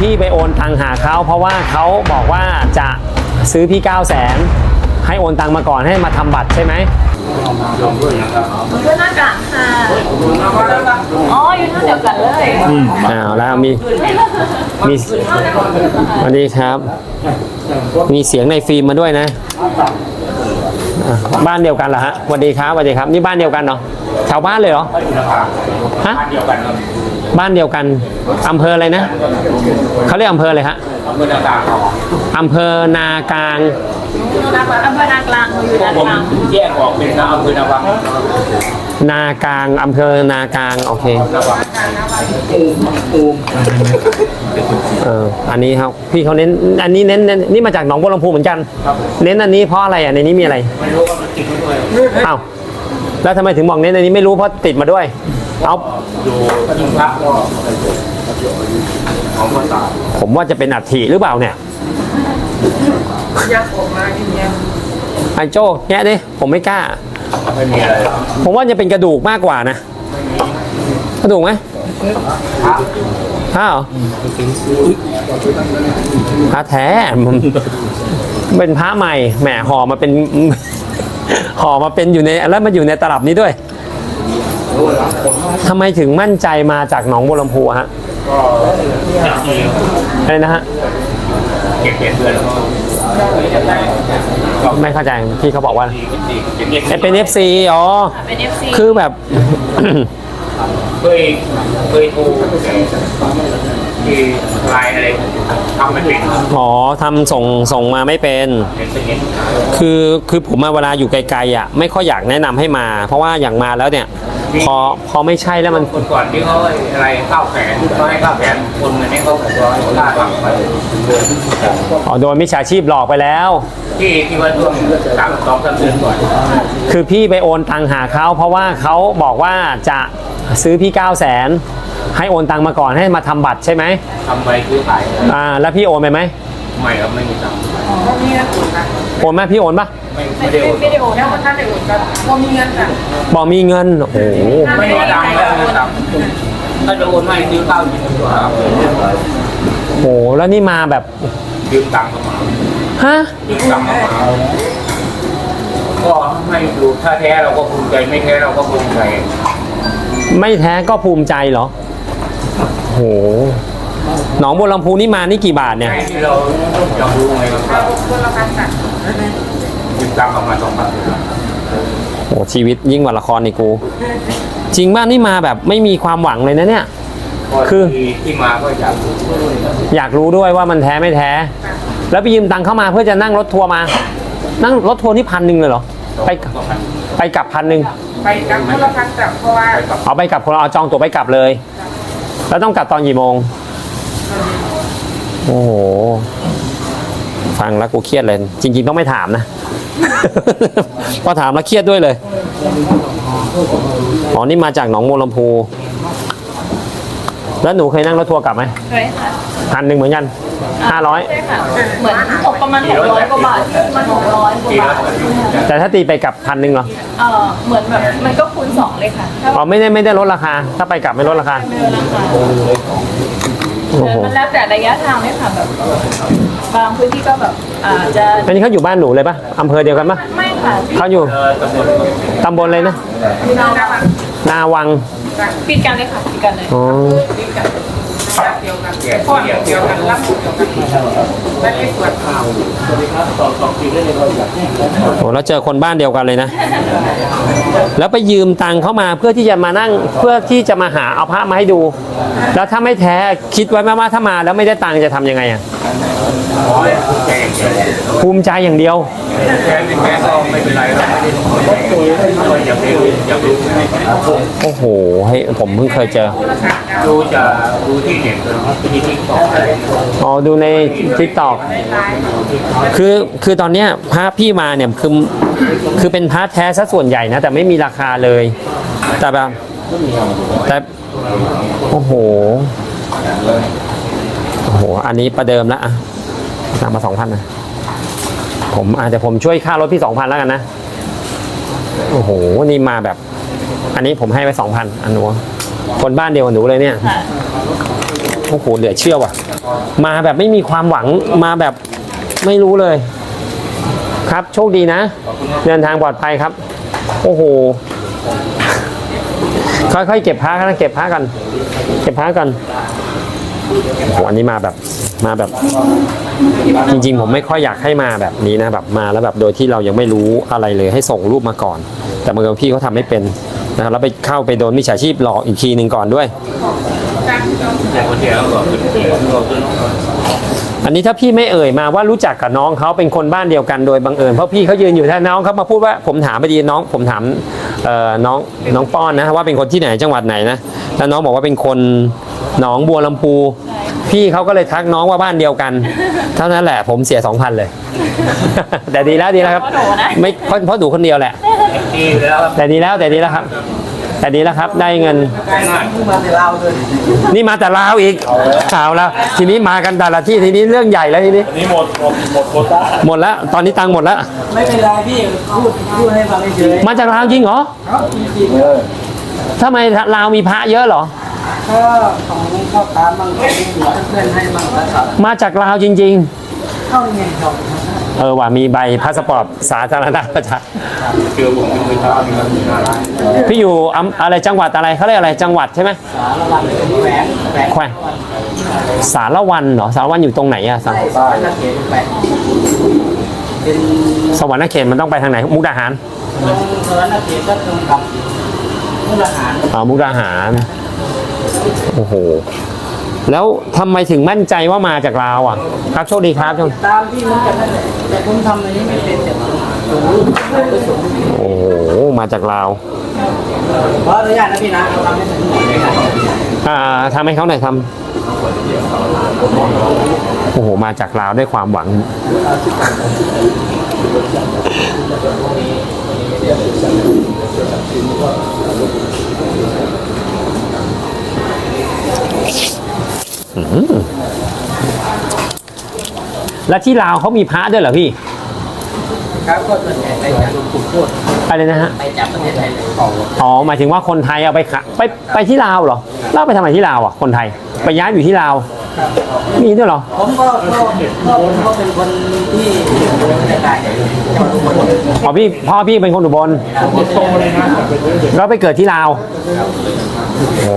พี่ไปโอนตังหาเขาเพราะว่าเขาบอกว่าจะซื้อพี่ 9 0 0แสนให้โอนตังมาก่อนให้มาทำบัตรใช่ไหมเพื่อนหน้ากากค่ะ อ๋อ อยู่ท่าเดียวกันเลยอ้าวแล้วมีมีสวัสดีครับ มีเสียงในฟิล์มมาด้วยนะอะบ้านเดียวกันเหรอฮะสวัสดีครับสวัสดีครับนี่บ้านเดียวกันเหรอแถวบ้านเลยเหรอฮะบ้ บ้านเดียวกันอำเภออะไรนะเขาเรียกอำเภออะไรฮะอำเภอนากลางอำเภอนากลางอยู่นากลางแยกออกเป็นอำเภอนาวังนากลางอำเภอนากลางโอเคเอออันนี้ครับพี่เขาเน้นอันนี้เน้นเน้นนี่มาจากหนองบัวลำพูเหมือนกัน เน้นอันนี้เพราะอะไรอะในนี้มีอะไรไม่รู้ว่ามันติดมาด้วยอ้าวแล้วทำไมถึงบอกเน้นอันนี้ไม่รู้เพราะติดมาด้วย เอาอยู่ยิงพระก็ของภาษาผมว่าจะเป็นอัฐิหรือเปล่าเนี่ยไอ้โจ้แงะดิผมไม่กล้า ไม่มีอะไรหรอกผมว่าจะเป็นกระดูกมากกว่านะกระดูกไหมพระพระเหรอพระแท้มันเป็นพระใหม่แหมห่อมาเป็น ห่อมาเป็นอยู่ในแล้วมาอยู่ในตลับนี้ด้วย ทำไมถึงมั่นใจมาจากหนองบัวลำพูอะฮะก็จัดทีอะไรนะฮะเก็บเก็บเดือนแล้วก็ไม่เข้าใจที่เขาบอกว่าดีดีเก็บเก็บเอ้ยเป็น FC อ๋อเป็น FC คือแบบ เคยเคยโทรแต่ ที่ไลน์อะไรทำไม่เป็นอ๋อทำส่งส่งมาไม่เป็น เป็นเป็นอย่างนี้คือคือผมมาเวลาอยู่ไกลๆอะไม่ค่อยอยากแนะนำให้มา เพราะว่าอย่างมาแล้วเนี่ย พอพอไม่ใช่แล้วมัน คนก่อนที่เขาอะไรข้าวแขนเขาให้ข้าวแขนคนเงินให้เขาหกร้อยค่าทำไปเดือนอ๋อโดนมิจฉาชีพหลอกไปแล้ว ที่ที่ว่าช่วงสามสองสามเดือนก่อน คือพี่ไปโอนตังหาเขาเพราะว่าเขาบอกว่าจะซื้อพี่ 9 0 0แสนให้โอนตังมาก่อนให้มาทำบัตรใช่ไหมทำไปซื้อขายอ่าแล้วพี่โอนไปไหมไม่ครับไม่มีตังค์โอนไหมพี่โอนปะไม่ไม่ไม่ได้ได้ไม่ได้โอนแล้วท่านได้โอนกันว่ามีเงินค่ะบอกมีเงินโอ้โหไม่มีตังค์ไม่มีตังค์ถ้าจะโอนให้ซื้อข้าวกินดีกว่าครับโอ้โหแล้วนี่มาแบบยืมตังค์เข้ามาฮะยืมตังค์เข้ามา ก็ให้ดูถ้าแท้เราก็ภูมิใจไม่แท้เราก็ภูมิใจไม่แท้ก็ภูมิใจเหรอโอ้โหหนองบัวลำพูนี่มานี่กี่บาทเนี่ย ให้ที่เราอยากรู้ไงครับยืมตังค์เข้ามาสองพันโอ้ชีวิตยิ่งกว่าละครนี่กู จริงบ้านนี่มาแบบไม่มีความหวังเลยนะเนี่ย คือ ที่ที่มาก็อยากรู้อยากรู้ด้วยว่ามันแท้ไม่แท้ แล้วไปยืมตังค์เข้ามาเพื่อจะนั่งรถทัวร์มา นั่งรถทัวร์นี่พันหนึ่งเลยเหรอ ไปสองพันไปกลับพันหนึ่งไปกับคนละพันแต่เพราะว่าไปกับเอาไปกลับคนละเอาจองตั๋วไปกลับเลย แล้วต้องกลับตอนกี่โมง โอ้โห ฟังแล้วกูเครียดเลย จริง ๆ ต้องไม่ถามนะ พอถามแล้วเครียดด้วยเลย อ๋อ นี่มาจากหนองบัวลำพู แล้วหนูเคยนั่งรถทัวร์กลับไหมเคยค่ะ พันหนึ่งเหมือนกันห้าร้อยใช่ค่ะเหมือนตกประมาณหกร้อยกว่าบาทมันหกร้อยกว่ากี่บารทถแต่ถ้าตีไปกลับพันหนึ่งเหรอเออเหมือนแบบมันก็คูณสองเลยค่ะถ้าอ๋อไม่ได้ไม่ได้ลดราคา ถ้าไปกลับไม่ลดราคาไม่ลดราคาโอ้โหมันแล้วแต่ระยะทางเลยค่ะแบบบางพื้นที่ก็แบบอาจจะอันนี้เขาอยู่บ้านหนูเลยปะอำเภอเดียวกันปะไม่ค่ะเขาอยู่เออตำบลตำบลเลยนะเราแบบนาวังปิดกันเลยค่ะปิดกันเลย เดียวกันพ่อเดียวเดียวกันรับเดียวกันไม่ได้สวดข่าวโอ้แล้วเจอคนบ้านเดียวกันเลยนะ แล้วไปยืมตังค์เข้ามาเพื่อที่จะมานั่งเพื่อที่จะมาหาเอาพระมาให้ดู แล้วถ้าไม่แท้คิดไว้ไหมว่าถ้ามาแล้วไม่ได้ตังค์จะทำยังไงอะภูมิใจอย่างเดียวโอ้โหให้ผมเพิ่งเคยเจอดูจะดูที่เน็ตที่ทิกตอกอะไรอ๋อดูในทิกตอกคือคือตอนเนี้ยพระพี่มาเนี่ยคือคือเป็นพระแท้ซะส่วนใหญ่นะแต่ไม่มีราคาเลย แต่แบบแต่โอ้โหโอ้โหอันนี้ประเดิมแล้วอะนำมาสองพันนะผมอาจจะผมช่วยค่ารถพี่สองพันแล้วกันนะโอ้โหนี่มาแบบ อันนี้ผมให้ไปสองพันอันนู้นคนบ้านเดียวกับหนูเลยเนี่ย โอ้โหเหลือเชื่อว่ะ มาแบบไม่มีความหวังมาแบบไม่รู้เลย ครับโชคดีนะ เดินทางปลอดภัยครับ โอ้โห ค่อยๆเก็บผ้ากันเก็บผ้ากัน เก็บผ้ากันโอ้โหอันนี้มาแบบมาแบบ จริงๆ ผมไม่ค่อยอยากให้มาแบบนี้นะแบบมาแล้วแบบโดยที่เรายังไม่รู้อะไรเลยให้ส่งรูปมาก่อน แต่บางทีพี่เขาทำไม่เป็นนะครับแล้วไปเข้าไปโดนมิจฉาชีพหลอกอีกทีหนึ่งก่อนด้วย แต่คนเดียวก็คือก็คืออันนี้ถ้าพี่ไม่เอ่ยมาว่ารู้จักกับน้องเขาเป็นคนบ้านเดียวกันโดยบังเอิญเพราะพี่เขายืนอยู่ถ้าน้องเขามาพูดว่าผมถามไปดีน้อง ผมถามเอ่อน้องน้องป้อนนะว่าเป็นคนที่ไหนจังหวัดไหนนะแล้วน้องบอกว่าเป็นคนหนองบัวลำพู พี่เขาก็เลยทักน้องว่าบ้านเดียวกัน เท่านั้นแหละผมเสียสองพันเลย แต่ดีแล้วดีแล้วครับ ไม่เพราะดูคนเดียวแหละ แต่ดีแล้วแต่ดีแล้วครับ แต่ดีแล้วครับได้เงินใกล้หน่อยนี่มาแต่ลาวอีกข่าวแล้ว ทีนี้มากันแต่ละที่ทีนี้เรื่องใหญ่แล้วทีนี้นี่หมดหมดหมดโควต้าหมดแล้วตอนนี้ตังค์หมดแล้วไม่เป็นไรพี่พูดพูดให้ฟังเฉยมาจากลาวจริงเหรอๆครับจริงทำไมลาวมีพระเยอะเหรอๆก็ของพ่อค้าบางคนเพื่อนๆให้บางนะครับมาจากลาวจริงเข้าเงินครับๆ เออว่ามีใบพาสปอร์ตสาธารณประชาเจอผมเป็นมือเท้ามีมันน่ารักพี่อยู่อำอะไรจังหวัดอะไรเขาเรียกอะไรจังหวัดใช่ไหมสารวัตรเป็นแหวนแหวนแควสารวันเหรอสารวันอยู่ตรงไหนอะสารใส่สารนักเขียนแหวนเป็นสวรรค์เขตมันต้องไปทางไหนมุกดาหารตรงสารนักเขียนก็ตรงกับมุกดาหารอ๋อมุกดาหารโอ้โห แล้วทำไมถึงมั่นใจว่ามาจากลาวอะ ครับโชคดีครับโชคตามที่มันกันนั่นแหละแต่ผมทำอันนี้ไม่เป็นแต่มส่งรูปไปส่งโอ้โหมาจากลาวขออนุญาตนะพี่นะทำให้ถึงหน่อยอ่าทำให้เขาหน่อยทำโอ้โหมาจากลาวด้วยความหวัง แล้วที่ลาวเขามีพระด้วยเหรอพี่ ครับก็ส่วนใหญ่ไปจากหลวงปู่ทวดอะไรนะฮะ ไปจากประเทศไทยเลยอ๋อ หมายถึงว่าคนไทยเอาไปขะไปไปที่ลาวเหรอเล่าไปทำไมที่ลาวอะ คนไทย ไปย้ายอยู่ที่ลาว มีด้วยเหรอ ผมก็ก็ก็ผมก็เป็นคนที่ไม่ได้ตายจังหวัดอุบลอ๋อพี่พ่อพี่เป็นคนอุบลแล้วไปเกิดที่ลาวอ๋อ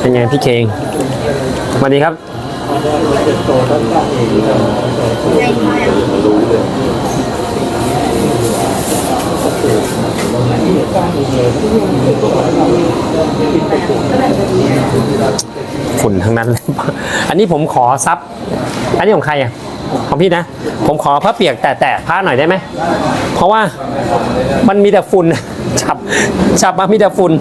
เป็นไงพี่เคงสวัสดีครับฝุ่นทั้งนั้น อันนี้ผมขอซับ อันนี้ของใครอะ ของพี่นะ ผมขอพระเปียกแตะแตะผ้าหน่อยได้ไหม เพราะว่ามันมีแต่ฝุ่นฉับฉับมามีแต่ฝุ่น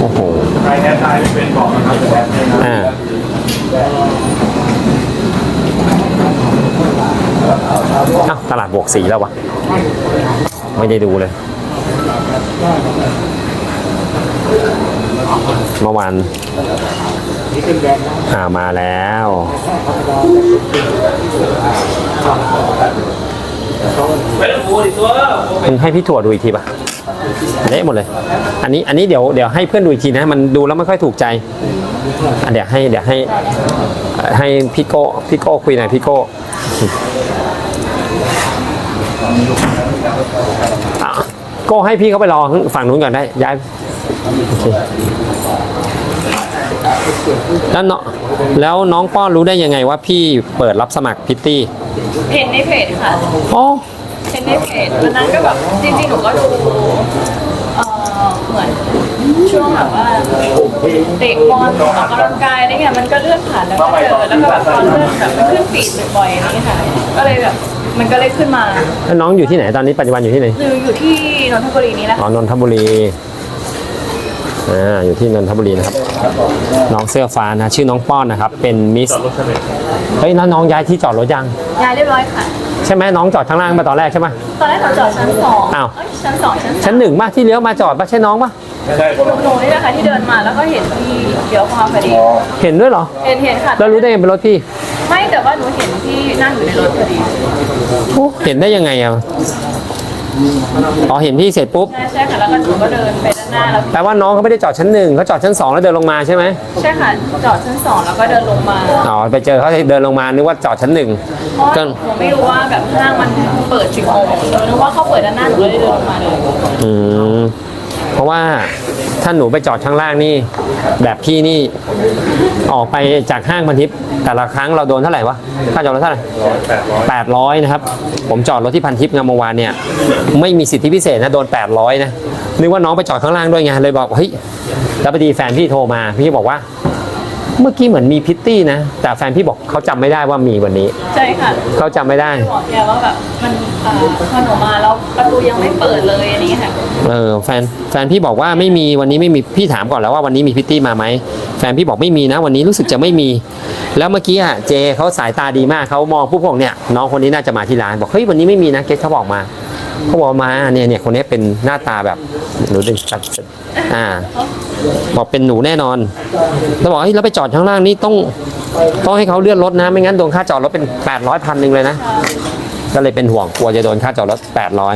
โอ้โหใครแท้ตายไม่เป็นบอกนะครับแต่แท้นะอ่าอ้าตลาดบวกสีแล้ววะ ไม่ได้ดูเลย เมื่อวานอ่ามาแล้วคุณให้พี่ถั่วดูอีกทีป่ะเละหมดเลย อันนี้อันนี้เดี๋ยวเดี๋ยวให้เพื่อนดูอีกทีนะ มันดูแล้วไม่ค่อยถูกใจอะเดี๋ยวให้เดี๋ยวให้ให้พี่โก้พี่โก้คุยหน่อยพี่โก้อะโก้ให้พี่เขาไปรอฝั่งนู้นก่อนได้ย้ายโอเค แล้วน้องแล้วน้องป้อนรู้ได้ยังไงว่าพี่เปิดรับสมัครพิตตี้เห็นในเพจค่ะอ๋อเห็นในเพจวันนั้นก็แบบจริงๆหนูก็ดูเอ่อเหมือนช่วงแบบว่าเตะบอลออกกำลังกายอะไรเงี้ยมันก็เลื่อนผ่านแล้วก็เจอแล้วก็แบบตอนเลื่อนแบบมันขึ้นฟีดบ่อยๆอย่างนี้ค่ะก็เลยแบบมันก็เลยขึ้นมาแล้วน้องอยู่ที่ไหนตอนนี้ปัจจุบันอยู่ที่ไหน คืออยู่ที่นนทบุรีนี่แหละอ๋อนนทบุรี อ่าอยู่ที่นนทบุรีนะครับ น้องเสื้อฟ้านะ ชื่อน้องป้อนนะครับ เป็นมิสเฮ้ยน้องน้องย้ายที่จอดรถยังย้ายเรียบร้อยค่ะ ใช่ไหมน้องจอดข้างล่างมาตอนแรกใช่ไหมตอนแรกเราจอดชั้นสองอ้าวเอ้ยชั้นสองชั้นสามชั้นหนึ่งป่ะที่เลี้ยวมาจอดป่ะใช่น้องป่ะไม่ใช่คนหนูนี่แหละค่ะที่เดินมาแล้วก็เห็นพี่เดี๋ยวความพอดีเห็นด้วยเหรอเห็นเห็นค่ะแล้วรู้ได้ไงเป็นรถพี่ ไม่แต่ว่าหนูเห็นพี่นั่งอยู่ในรถพอดีโอ้เห็นได้ยังไงอะ อ๋อเห็นพี่เสร็จปุ๊บ ใช่ใช่ค่ะแล้วก็หนูก็เดินไปด้านหน้าแล้วแปลว่าน้องเขาไม่ได้จอดชั้นหนึ่งเขาจอดชั้นสองแล้วเดินลงมาใช่ไหมใช่ค่ะจอดชั้นสองแล้วก็เดินลงมาอ๋อไปเจอเขาเดินลงมานึกว่าจอดชั้นหนึ่งเพราะว่าก็หนูไม่รู้ว่าแบบห้างมันเปิดสิบโมงหนูนึกว่าเขาเปิดด้านหน้าหนูเลยเดินลงมาเลยอืมเพราะว่าถ้าหนูไปจอดข้างล่างนี่ แบบพี่นี่ ออกไปจากห้างพันทิพย์ แต่ละครั้งเราโดนเท่าไหร่วะค่าจอดรถเท่าไหร่แปดร้อยแปดร้อยนะครับ ผมจอดรถที่พันทิพย์งามวงวานเนี่ยไม่มีสิทธิพิเศษนะโดนแปดร้อยนะนึกว่าน้องไปจอดข้างล่างด้วยไงเลยบอกเฮ้ยแล้วพอดีแฟนพี่โทรมาพี่บอกว่า เมื่อกี้เหมือนมีพิตตี้นะ แต่แฟนพี่บอกเขาจำไม่ได้ว่ามีวันนี้ ใช่ค่ะเขาจำไม่ได้ บอกแกว่าแบบมันเอ่อพอหนูมาแล้วประตูยังไม่เปิดเลยอันนี้ค่ะเออแฟนแฟนพี่บอกว่าไม่มีวันนี้ไม่มีพี่ถามก่อนแล้วว่าวันนี้มีพิตตี้มาไหมแฟนพี่บอกไม่มีนะ วันนี้รู้สึกจะไม่มี แล้วเมื่อกี้อะเจเขาสายตาดีมากเขามองผู้พวกเนี่ยน้องคนนี้น่าจะมาที่ร้านบอกเฮ้ยวันนี้ไม่มีนะเกสเขาบอกมาเขาบอกมาเนี่ยเนี่ยคนนี้เป็นหน้าตาแบบหนูดึงตัดอ่า บอกเป็นหนูแน่นอนแล้วบอกเฮ้ยแล้วไปจอดข้างล่างนี่ต้องต้องให้เขาเลื่อนรถนะ ไม่งั้นโดนค่าจอดรถเป็นแปดร้อยพันหนึ่งเลยนะ ก็เลยเป็นห่วงกลัวจะโดนค่าจอดรถแปดร้อย